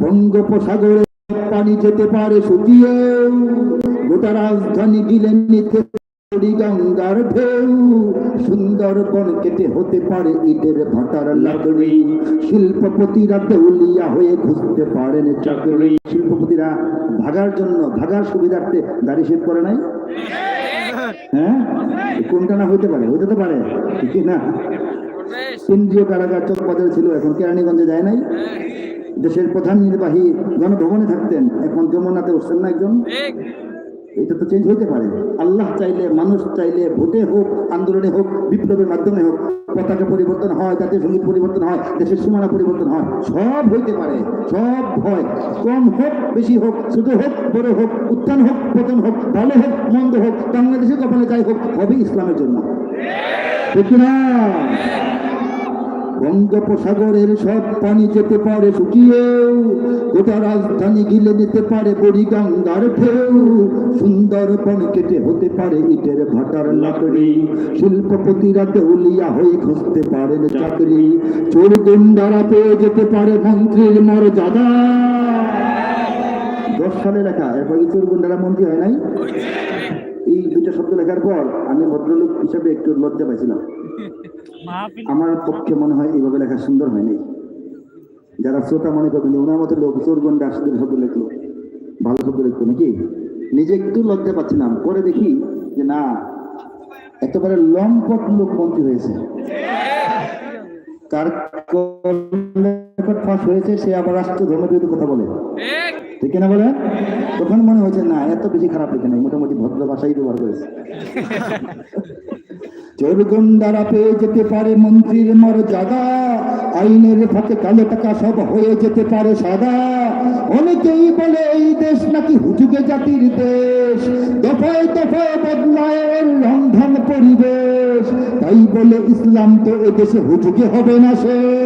বঙ্গোপসাগরে পানি যেতে পারে শুকিয়ে গোটা রাজধানী গিলে নিতে গঙ্গার ঢেউ। সুন্দরবন কেটে হতে পারে ইটের ভাটার লাকড়ি শিল্পপতিরা দেউলিয়া হয়ে খুঁজতে পারেন চাকরি। শিল্পপতিরা ভাগার জন্য ভাগার সুবিধার্থে গাড়ি সেভ করে নাই? হ্যাঁ? কোনটা না হইতে পারে? হইতে তো পারে। না। কেন্দ্রীয় কারাগার চকবাজারে ছিল এখন কেরানীগঞ্জে যায় নাই? দেশের প্রধান নির্বাহী গণভবনে থাকতেন এখন যমুনাতে বসছেন না একজন? এটা তো চেঞ্জ হইতে পারে। আল্লাহ চাইলে মানুষ চাইলে ভোটে হোক আন্দোলনে হোক বিপ্লবের মাধ্যমে হোক পতাকা পরিবর্তন হয় জাতীয় সংগীত পরিবর্তন হয় দেশের সীমানা পরিবর্তন হয় সব হইতে পারে সব হয় কম হোক বেশি হোক ছোট হোক বড় হোক উত্থান হোক পতন হোক ভালো হোক মন্দ হোক বাংলাদেশে কপালে যাই হোক হবে ইসলামের জন্য। ঠিক না বঙ্গোপসাগরের সব পানি যেতে পারে শুকিয়েও, গোটা রাজধানী গিলে নিতে পারে বড়ি গঙ্গার ঢেউ। সুন্দরবন কেটে হতে পারে ইটের ভাটার লাকড়ি। শিল্পপতিরা দেউলিয়া হয়ে খুঁজতে পারেন চাকরি। চোর গুন্ডারা পেয়ে যেতে পারে মন্ত্রীর মর্যাদা। দশ সালে লেখা, এরপর চোর গুন্ডারা মন্ত্রী হয় নাই? এই দুইটা শব্দ লেখার পর আমি ভদ্রলোক হিসাবে একটু লজ্জা পাইছিলাম। আমার পক্ষে মনে হয় এইভাবে লেখা সুন্দর হয়নি। যারা শ্রোতা মনে করবেন, ওনার মতো লোক চোর গন্ডা আসলে শব্দ লিখলো, ভালো শব্দ লিখতো নাকি? নিজে একটু লজ্জা পাচ্ছিলাম পরে দেখি যে না, একেবারে লম্পট লোক মন্ত্রী হয়েছে তার ফাঁস হয়েছে, সে আবার রাষ্ট্র ধর্ম কথা বলে। ঠিক না বলে তখন মনে হচ্ছে না, এত বেশি খারাপ লিখে নাই। মোটামুটি ভদ্র ভাষাই ব্যবহার করেছে। চোর দ্বারা পেয়ে যেতে পারে মন্ত্রীর মর্যাদা। আইনের ফাঁকে কালো টাকা সব হয়ে যেতে পারে সাদা। অনেকেই বলে এই দেশ নাকি হুজুগে জাতির দেশ। দফায় দফায় বদলায় এর রন্ধন পরিবেশ। তাই বলে ইসলাম তো এদেশে হুজুগে হবে না সে।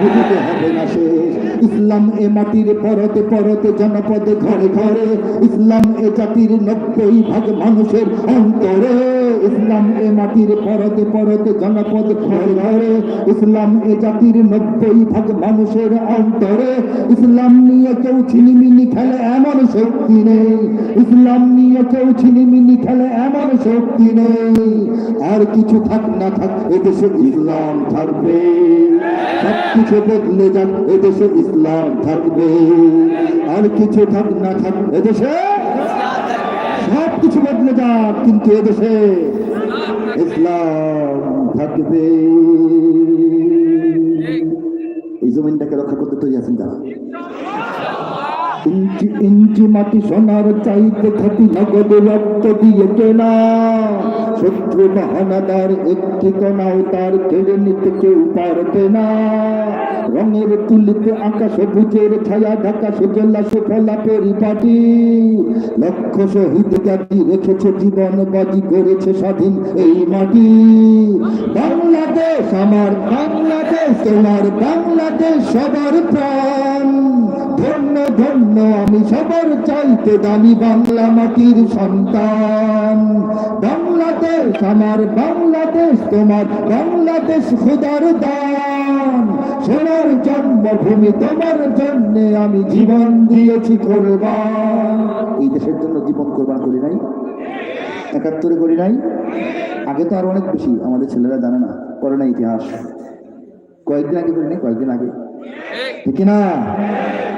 হুজুগে হবে না শেষ। ইসলাম এ মাটির পরতে পরতে জনপদে ঘরে ঘরে, ইসলাম এ জাতির নব্বই ভাগ মানুষের অন্তরে। ইসলাম এ মাটির পরতে পরতে জনপদ ঘরে ঘরে, ইসলাম এ জাতির নব্বই ভাগ মানুষের অন্তরে। ইসলাম নিয়ে কেউ ছিনিমিনি খেলে এমন শক্তি নেই। ইসলাম নিয়ে কেউ ছিনিমিনি খেলে এমন শক্তি নেই। আর কিছু থাক না থাক, এদেশে ইসলাম থাকবে। সব কিছু বদলে যাক, এদেশে ইসলাম থাকবে। আর কিছু থাক না থাক, এদেশে সব কিছু বদলে যাক, কিন্তু এদেশে ইসলাম থাকবে। এই জমিনটাকে রক্ষা করতে তৈরি আছেন তারা ইঞ্চি ইঞ্চি মাটি সোনার চাইতে খাটি নগদ রক্ত দিয়ে কেনা। শত্রু বাহানাদার একটি কণাও তার কেড়ে নিতে কেউ পারবে না। রঙের তুলিতে আঁকা সবুজের ছায়া, ঢাকা সুজলা সুফলা পরিপাটি। লক্ষ শহীদ গাড়ি রেখেছে জীবন, বাজি করেছে স্বাধীন এই মাটি। বাংলাদেশ, আমার বাংলাদেশ, তোমার বাংলাদেশ সবার প্রাণ। ধন্য, আমি সবার চাইতে দামি বাংলা মাটির সন্তান। বাংলাদেশ আমার, বাংলাদেশ তোমার, বাংলাদেশ খুদার দান। সোনার জন্মভূমি তোমার জন্য আমি জীবন দিয়েছি কোরবান। এই দেশের জন্য জীবন কোরবান করি নাই, একাত্তরে করি নাই। আগে তো আরও অনেক বেশি, আমাদের ছেলেরা জানে না করে না ইতিহাস। কয়েকদিন আগে করি নাই কয়েকদিন আগে। ঠিক না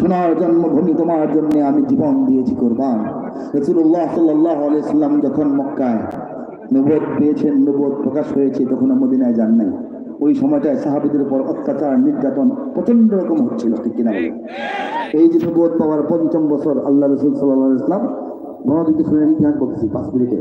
সোনার জন্মভূমি তোমার জন্য আমি জীবন দিয়েছি কোরবান। রসুল্লাহ সাল্লাহ আলাইসাল্লাম যখন মক্কায় নবদ পেয়েছেন নবদ প্রকাশ হয়েছে, তখন মদিনায় যান নাই। ওই সময়টায় সাহাবিদের উপর অত্যাচার, নির্যাতন প্রচণ্ড রকম হচ্ছিল, ঠিক কিনা এই যে নবদ পাওয়ার পঞ্চম বছর আল্লাহ রসুল সাল্লাহ ইসলাম গণদিকে শুনে ইতিহাস বলতেছি, পাঁচ মিনিটে।